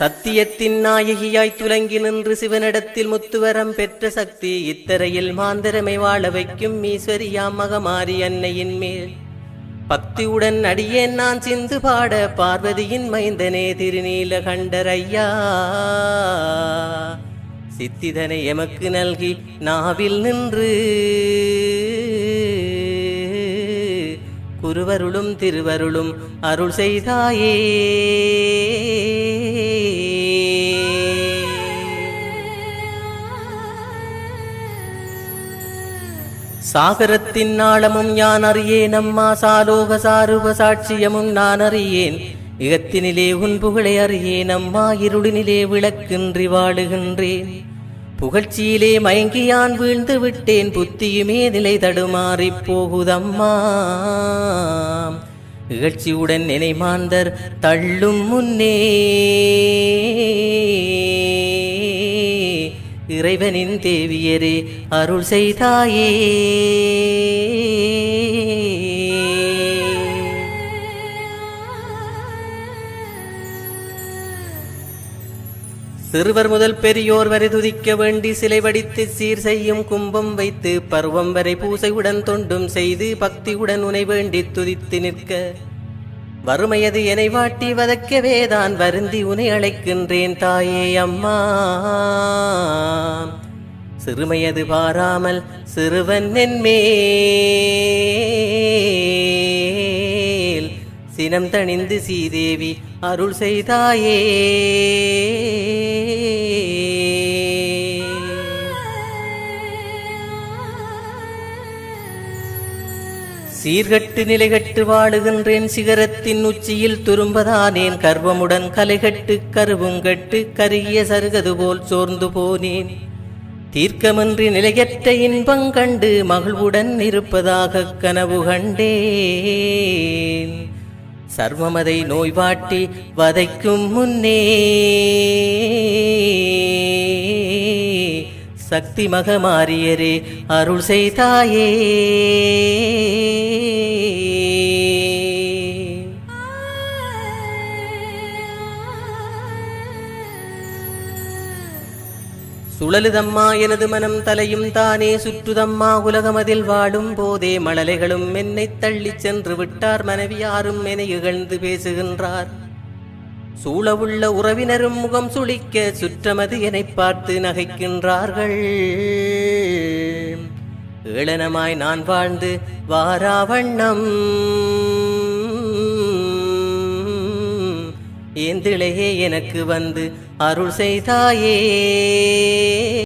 சத்தியத்தின் நாயகியாய் துலங்கி நின்று சிவனிடத்தில் முத்துவரம் பெற்ற சக்தி இத்தரையில் மாந்தரமை வாழ வைக்கும் ஈஸ்வரியாம் மகமாரி அன்னையின் மேல். பக்தியுடன் அடியேன் நான் சிந்து பாட பார்வதியின் மைந்தனே திருநீல கண்டரையா. சித்திதனை எமக்கு நல்கி நாவில் நின்று குருவருளும் திருவருளும் அருள் செய்தாயே. சாகரத்தின் நாளமும் யான் அறியேன்? அம்மா சாலோக சாருப சாட்சியமும் நான் அறியேன். இகத்தினிலே உன் புகழை அறியேன். அம்மா இருளினிலே விளக்கின்றி வாழுகின்றேன். புகழ்ச்சியிலே மயங்கி யான் வீழ்ந்து விட்டேன். புத்தியுமே நிலை தடுமாறி போகுதம்மா. இகழ்ச்சியுடன் நினைமாந்தர் தள்ளும் முன்னே. இறைவனின் தேவியரே அருள் செய்தாயே. சிறுவர் முதல் பெரியோர் வரை துதிக்க வேண்டி சிலை வடித்து சீர் செய்யும் கும்பம் வைத்து பருவம் வரை பூசையுடன் தொண்டும் செய்து பக்தியுடன் உனை வேண்டி துதித்து நிற்க. வறுமையது என்னை வாட்டி வதக்கவே தான் வருந்தி உனை அழைக்கின்றேன் தாயே அம்மா. சிறுமையது பாராமல் சிறுவன் என்மேல் சினம் தணிந்து சீதேவி அருள் செய்தாயே. சீர்கட்டு நிலைகட்டு வாழுகின்றேன் சிகரத்தின் உச்சியில் துரும்பதானேன். கர்வமுடன் கலைகட்டு கருவுங்கட்டு கருகிய சருகது போல் சோர்ந்து போனேன். தீர்க்கமின்றி நிலையற்ற இன்பம் கண்டு மகிழ்வுடன் இருப்பதாக கனவு கண்டேன். சர்வமதை நோய்வாட்டி வதைக்கும் முன்னே. சக்தி மகமாரியரே அருள் செய்தாயே. சுழலுதம்மா எனது மனம் தலையும் தானே சுற்றுதம்மா உலகமதில் வாடும் போதே மழலைகளும் என்னை தள்ளிச் சென்று விட்டார் மனைவியாரும் என இகழ்ந்து பேசுகின்றார். சூழவுள்ள உறவினரும் முகம் சுளிக்க சுற்றமது என்னை பார்த்து நகைக்கின்றார்கள். ஏளனமாய் நான் வாழ்ந்து வாராவண்ணம். ஏந்திழையே எனக்கு வந்து அருள் செய்தாயே.